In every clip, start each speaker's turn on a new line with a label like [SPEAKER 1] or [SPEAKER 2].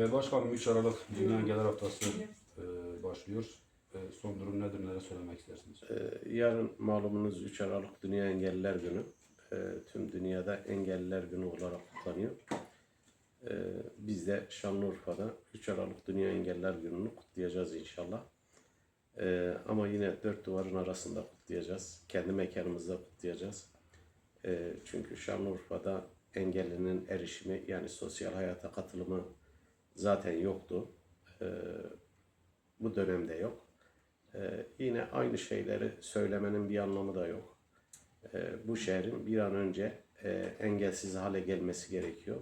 [SPEAKER 1] Evet başkanım 3 Aralık Dünya Engeller Haftası e, başlıyor. E, son durum nedir, neler söylemek istersiniz?
[SPEAKER 2] Ee, Yarın malumunuz 3 Aralık Dünya Engelliler Günü. Tüm dünyada Engelliler Günü olarak kutlanıyor. Ee, Biz de Şanlıurfa'da 3 Aralık Dünya Engelliler Günü'nü kutlayacağız inşallah. Ama yine dört duvarın arasında kutlayacağız. Kendi mekanımızda kutlayacağız. Çünkü Şanlıurfa'da engellinin erişimi yani sosyal hayata katılımı zaten yoktu. Ee, Bu dönemde yok. Ee, yine aynı şeyleri söylemenin bir anlamı da yok. Ee, bu şehrin bir an önce e, engelsiz hale gelmesi gerekiyor.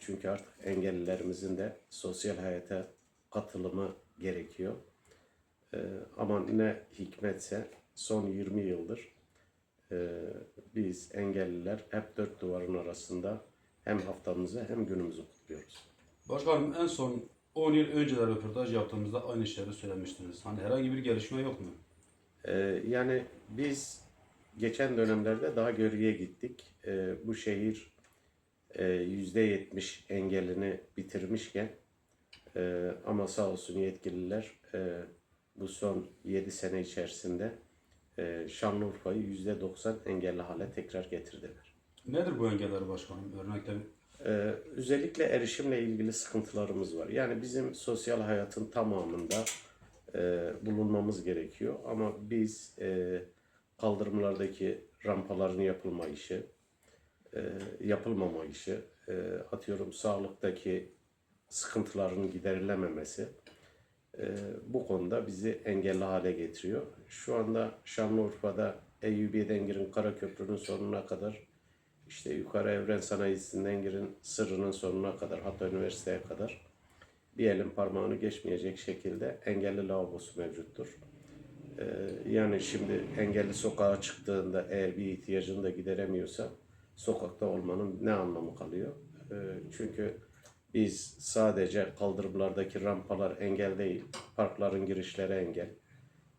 [SPEAKER 2] Çünkü artık engellilerimizin de sosyal hayata katılımı gerekiyor. Ama ne hikmetse son 20 yıldır e, biz engelliler hep dört duvarın arasında hem haftamızı hem günümüzü kutluyoruz.
[SPEAKER 1] Başkanım en son 10 yıl önce de röportaj yaptığımızda aynı şeyleri söylemiştiniz. Hani herhangi bir gelişme yok mu?
[SPEAKER 2] Ee, yani biz geçen dönemlerde daha geriye gittik. Ee, bu şehir e, yüzde yetmiş engelini bitirmişken e, ama sağ olsun yetkililer e, bu son 7 sene içerisinde e, Şanlıurfa'yı yüzde doksan engelli hale tekrar getirdiler.
[SPEAKER 1] Nedir bu engeller başkanım? Örnekte
[SPEAKER 2] Ee, özellikle erişimle ilgili sıkıntılarımız var. Yani bizim sosyal hayatın tamamında e, bulunmamız gerekiyor. Ama biz e, kaldırımlardaki rampaların yapılmayışı, e, yapılmamayışı, e, atıyorum sağlıktaki sıkıntıların giderilememesi e, bu konuda bizi engelli hale getiriyor. Şu anda Şanlıurfa'da Eyyubiye Dengir'in Karaköprü'nün sonuna kadar işte yukarı evren sanayisinden girin sırrının sonuna kadar hatta üniversiteye kadar bir elin parmağını geçmeyecek şekilde engelli lavabosu mevcuttur. Ee, yani şimdi engelli sokağa çıktığında eğer bir ihtiyacını da gideremiyorsa sokakta olmanın ne anlamı kalıyor? Ee, çünkü biz sadece kaldırımlardaki rampalar engel değil, parkların girişleri engel.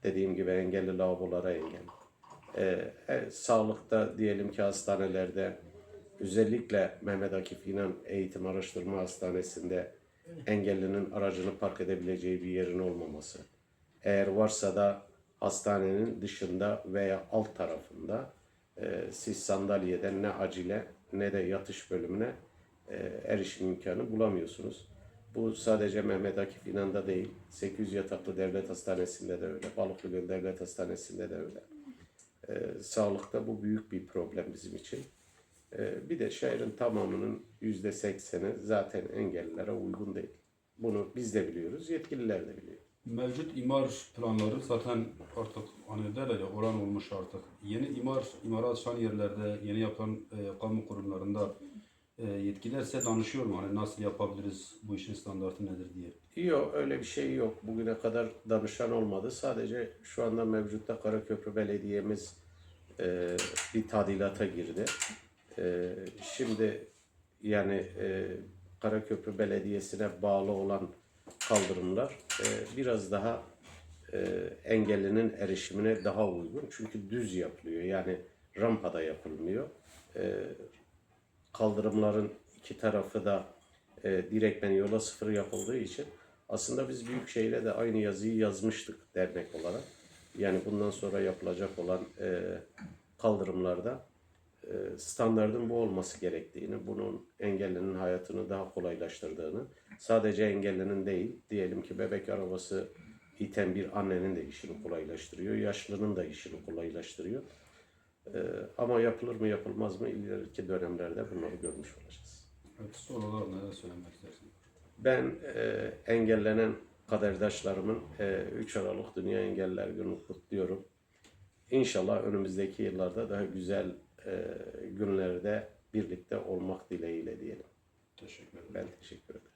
[SPEAKER 2] Dediğim gibi engelli lavabolara engel. Ee, e, sağlıkta diyelim ki hastanelerde özellikle Mehmet Akif İnan Eğitim Araştırma Hastanesi'nde engellinin aracını park edebileceği bir yerin olmaması. Eğer varsa da hastanenin dışında veya alt tarafında e, siz sandalyeden ne acile ne de yatış bölümüne e, erişim imkanı bulamıyorsunuz. Bu sadece Mehmet Akif İnan'da değil, 800 yataklı devlet hastanesinde de öyle, Balıklıgöl Devlet Hastanesi'nde de öyle. Ee, sağlıkta bu büyük bir problem bizim için. Ee, bir de şehrin tamamının yüzde sekseni zaten engellilere uygun değil. Bunu biz de biliyoruz, yetkililer de biliyor.
[SPEAKER 1] mevcut imar planları zaten artık hani derler ya oran olmuş artık. Yeni imar, imara açılan yerlerde, yeni yapılan e, kamu kurumlarında e, yetkililer size danışıyor mu? Hani nasıl yapabiliriz, bu işin standartı nedir diye.
[SPEAKER 2] Yok öyle bir şey yok. Bugüne kadar danışan olmadı. Sadece şu anda mevcutta Karaköprü Belediye'miz e, bir tadilata girdi. E, şimdi yani e, Karaköprü Belediyesi'ne bağlı olan kaldırımlar e, biraz daha e, engellinin erişimine daha uygun. Çünkü düz yapılıyor. Yani rampada yapılmıyor. E, kaldırımların iki tarafı da e, direktmen yola sıfır yapıldığı için aslında biz Büyükşehir'e de aynı yazıyı yazmıştık dernek olarak. Yani bundan sonra yapılacak olan e, kaldırımlarda e, standardın bu olması gerektiğini, bunun engellinin hayatını daha kolaylaştırdığını, sadece engellinin değil, diyelim ki bebek arabası iten bir annenin de işini kolaylaştırıyor, yaşlının da işini kolaylaştırıyor. E, ama yapılır mı yapılmaz mı ileriki dönemlerde bunları görmüş olacağız.
[SPEAKER 1] Evet, son olarak neler söylemek istersiniz?
[SPEAKER 2] Ben e, engellenen kaderdaşlarımın e, 3 Aralık Dünya Engelliler Günü kutluyorum. İnşallah önümüzdeki yıllarda daha güzel e, günlerde birlikte olmak dileğiyle diyelim.
[SPEAKER 1] Teşekkür ederim.
[SPEAKER 2] Ben teşekkür ederim.